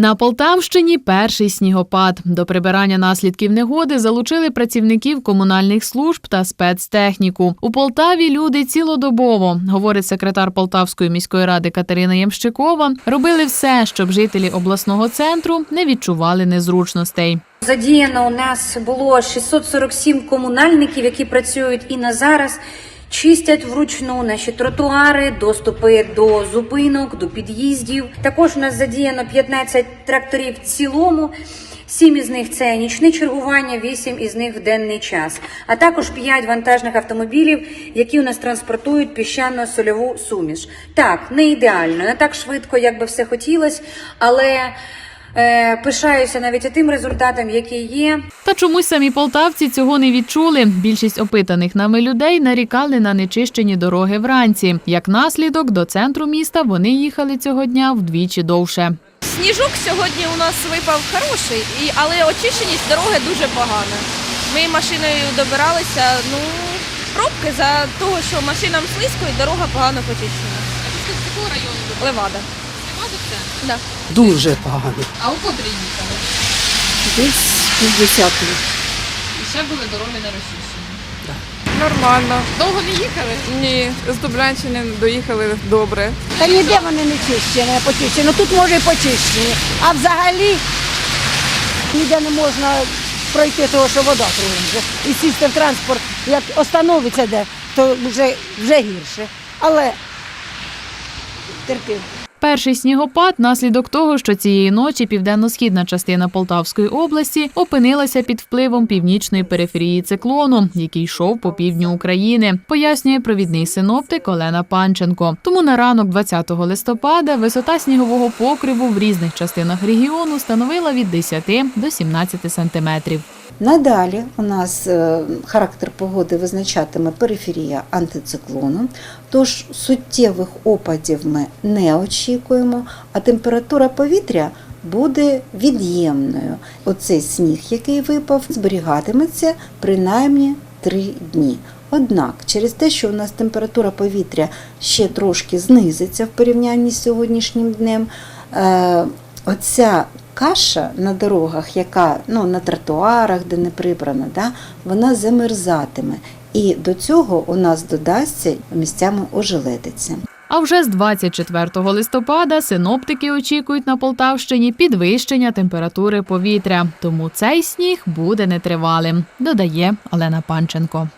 На Полтавщині перший снігопад. До прибирання наслідків негоди залучили працівників комунальних служб та спецтехніку. У Полтаві люди цілодобово, говорить секретар Полтавської міської ради Катерина Ямщикова. Робили все, щоб жителі обласного центру не відчували незручностей. Задіяно у нас було 647 комунальників, які працюють і на зараз. Чистять вручну наші тротуари, доступи до зупинок, до під'їздів. Також у нас задіяно 15 тракторів в цілому. Сім із них це нічне чергування, вісім із них в денний час, а також п'ять вантажних автомобілів, які у нас транспортують піщано-сольову суміш. Так, не ідеально, не так швидко, як би все хотілося, але е, пишаюся навіть тим результатом, який є. Чомусь самі полтавці цього не відчули. Більшість опитаних нами людей нарікали на нечищені дороги вранці. Як наслідок, до центру міста вони їхали цього дня вдвічі довше. Сніжок сьогодні у нас випав хороший, але очищеність дороги дуже погана. Ми машиною добиралися, ну, пробки за того, що машинам слизько і дорога погано почищена. З якого району ви Левада. бачите? Да. Дуже погано. А у котрій їхали? Десь 50 І ще були дороги не розчищені. Нормально. Довго не їхали? Ні, з Дублянщини доїхали добре. Та ніде вони не чищені, не почищені. Ну тут може і почищені. А взагалі ніде не можна пройти того, що вода кругом. І сісти в транспорт, як остановиться де, то вже, вже гірше. Але терпів. Перший снігопад наслідок того, що цієї ночі південно-східна частина Полтавської області опинилася під впливом північної периферії циклону, який йшов по півдню України, пояснює провідний синоптик Олена Панченко. Тому на ранок 20 листопада висота снігового покриву в різних частинах регіону становила від 10 до 17 сантиметрів. Надалі у нас е, характер погоди визначатиме периферія антициклону, тож суттєвих опадів ми не очікуємо, а температура повітря буде від'ємною. Оцей сніг, який випав, зберігатиметься принаймні три дні. Однак, через те, що у нас температура повітря ще трошки знизиться в порівнянні з сьогоднішнім днем, е, оця каша на дорогах, яка ну, на тротуарах, де не прибрана, да, вона замерзатиме. І до цього у нас додасться місцями ожеледиться. А вже з 24 листопада синоптики очікують на Полтавщині підвищення температури повітря. Тому цей сніг буде нетривалим, додає Олена Панченко.